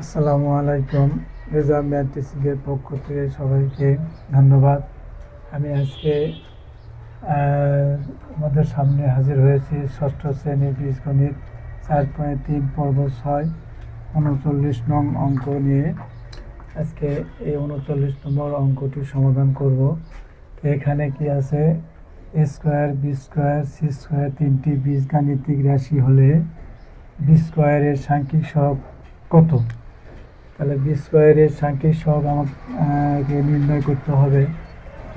আসসালামু আলাইকুম। রেজা ম্যাট্রিক্সের পক্ষ থেকে সবাইকে ধন্যবাদ। আমি আজকে আমাদের সামনে হাজির হয়েছি ষষ্ঠ শ্রেণির বীজগণিত চার পয়েন্ট তিন, পর্ব ছয়, উনচল্লিশ নং অঙ্ক নিয়ে। আজকে এই উনচল্লিশ নম্বর অঙ্কটি সমাধান করব। এখানে কি আছে? A square, B square, C square তিনটি বীজগাণিতিক রাশি হলে বি স্কোয়ারের সাংখ্যিক সহগ কত? তাহলে বি স্কোয়ারের সাংখ্যিক সহগ আমাকে নির্ণয় করতে হবে।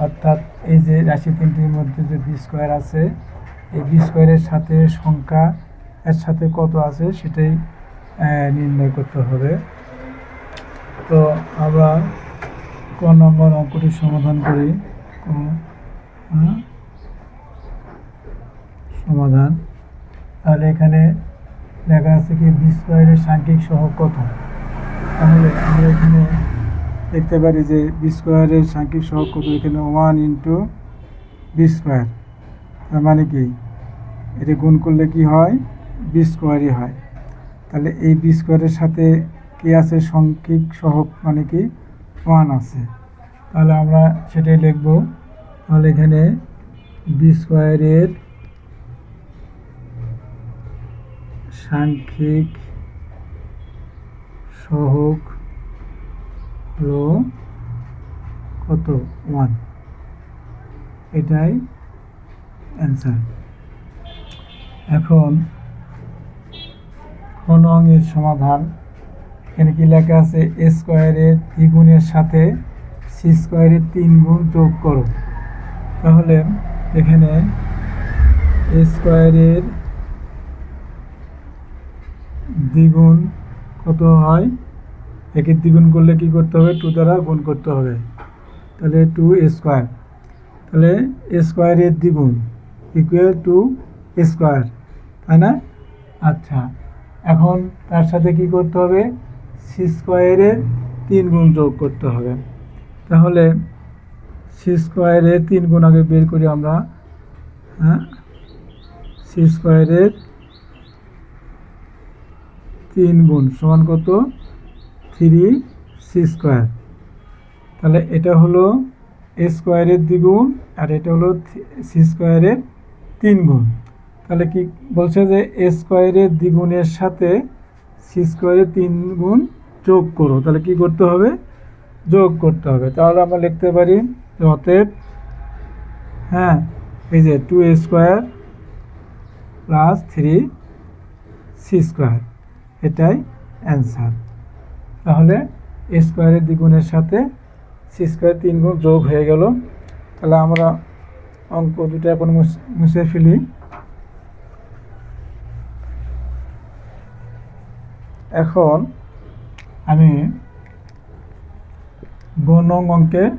অর্থাৎ এই যে রাশি তিনটির মধ্যে যে বি স্কোয়ার আছে, এই বি স্কোয়ারের সাথে সংখ্যা এর সাথে কত আছে সেটাই নির্ণয় করতে হবে। তো আমরা ক নম্বর অঙ্কটি সমাধান করি। সমাধান। তাহলে এখানে লেখা আছে কি বি স্কোয়ারের সাংখ্যিক সহ কত? তাহলে আমরা এখানে দেখতে পারি যে বি স্কোয়ারের সাংখ্যিক সহগ কত এখানে ওয়ান ইন্টু বি স্কোয়ার। তার মানে কি? এটা গুণ করলে কি হয়? বি স্কোয়ারই হয়। তাহলে এই বি স্কোয়ারের সাথে কি আছে? সাংখ্যিক সহগ মানে কি? ওয়ান আছে। তাহলে আমরা সেটাই লিখব। তাহলে এখানে বি স্কোয়ারের সাংখ্যিক সহগ হলো কত? ওয়ান এটাই অ্যান্সার এখন কোন অঙ্গের সমাধান। এখানে কি লেখা আছে? এ স্কোয়ারের দ্বিগুণের সাথে সি স্কোয়ারের তিন গুণ যোগ করো। তাহলে এখানে এ স্কোয়ারের দ্বিগুণ কত হয়? একের দ্বিগুণ করলে কি করতে হবে? টু দ্বারা গুণ করতে হবে। তাহলে টু স্কোয়ার তাহলে স্কোয়ারের দ্বিগুণ ইকুয়াল টু স্কোয়ার তাই না? আচ্ছা এখন তার সাথে কি করতে হবে? সি স্কোয়ারের তিন গুণ যোগ করতে হবে। তাহলে সি স্কোয়ারের তিন গুণ আগে বের করি আমরা। হ্যাঁ? সি স্কোয়ারের তিন গুণ সমান কত? Three C square. তাহলে এটা হলো এ স্কোয়ারের দ্বিগুণ আর এটা হলো সি স্কোয়ারের তিন গুণ। তাহলে কি বলছে যে এ স্কোয়ারের দ্বিগুণের সাথে সি স্কোয়ারের তিন গুণ যোগ করো। তাহলে কি করতে হবে? যোগ করতে হবে। তাহলে আমরা লিখতে পারি অতএব হ্যাঁ এই যে two A square plus three C square এটাই অ্যান্সার। তাহলে এ স্কোয়ারের দ্বিগুণের সাথে সি স্কোয়ার তিন গুণ যোগ হয়ে গেল। তাহলে আমরা অঙ্ক দুটো এখন মুছ- ফেলি। এখন আমি গণং অঙ্কের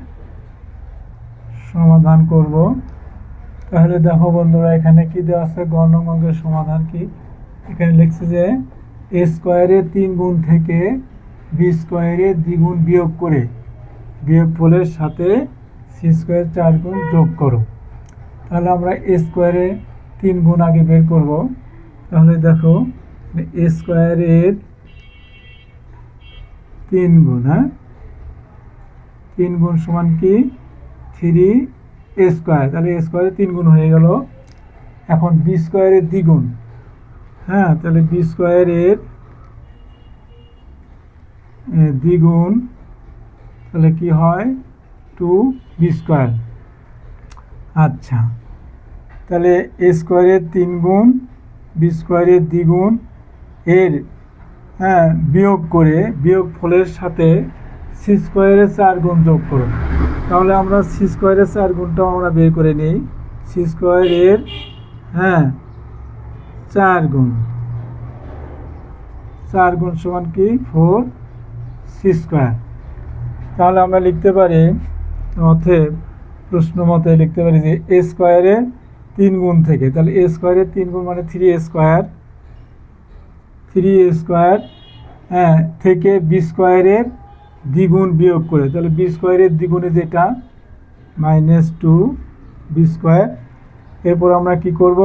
সমাধান করব। তাহলে দেখো বন্ধুরা, এখানে কি দেওয়া আছে? গণং অঙ্কের সমাধান কি? এখানে লিখছে যে এ স্কোয়ারের তিন গুণ থেকে বি স্কোয়ারের দ্বিগুণ বিয়োগ করে বিয়োগ ফলের সাথে সি স্কোয়ার চার গুণ যোগ করো। তাহলে আমরা এ স্কোয়ারে তিন গুণ আগে বের করব। তাহলে দেখো, এ স্কোয়ারের তিন গুণ হ্যাঁ? তিন গুণ সমান কি? Three A square. তাহলে এ স্কোয়ারে তিন গুণ হয়ে গেল। এখন বি স্কোয়ারের দ্বিগুণ। হ্যাঁ তাহলে বি স্কোয়ারের দ্বিগুণ, তাহলে কি হয়? টু বি স্কোয়ার আচ্ছা তাহলে এ স্কোয়ারের তিন গুণ বি স্কোয়ারের দ্বিগুণ এর হ্যাঁ বিয়োগ করে, বিয়োগ ফলের সাথে সি স্কোয়ারের চার গুণ যোগ করুন। তাহলে আমরা সি স্কোয়ারের চার গুণটাও আমরা বের করে নিই। সি স্কোয়ারের হ্যাঁ চার গুণ। চার গুণ সমান কি? Four C square. তাহলে আমরা লিখতে পারি অতএব প্রশ্ন মতে লিখতে পারি যে এ স্কোয়ারের তিন গুণ থেকে। তাহলে এ স্কোয়ারের তিন গুণ মানে থ্রি স্কোয়ার। থ্রি স্কোয়ার হ্যাঁ থেকে বি স্কোয়ারের দ্বিগুণ বিয়োগ করে। তাহলে বি স্কোয়ারের দ্বিগুণে যেটা, মাইনাস টু বি স্কোয়ার। এরপর আমরা কি করব?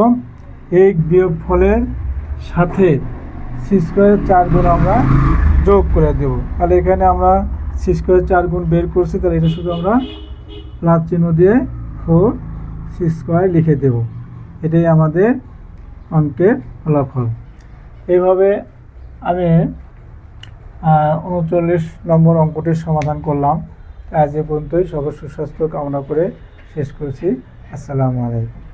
এই বিয়োগ ফলের সাথে সি চার গুণ আমরা যোগ করে দেব। তাহলে এখানে আমরা সি চার গুণ বের করছি, তাহলে এটা শুধু আমরা প্লাস চিহ্ন দিয়ে ফোর সি স্কোয়ার লিখে দেব। এটাই আমাদের অঙ্কের ফলাফল। এইভাবে আমি উনচল্লিশ নম্বর অঙ্কটির সমাধান করলাম। আজ এ পর্যন্তই। সবার সুস্বাস্থ্য কামনা করে শেষ করছি। আসসালামু আলাইকুম।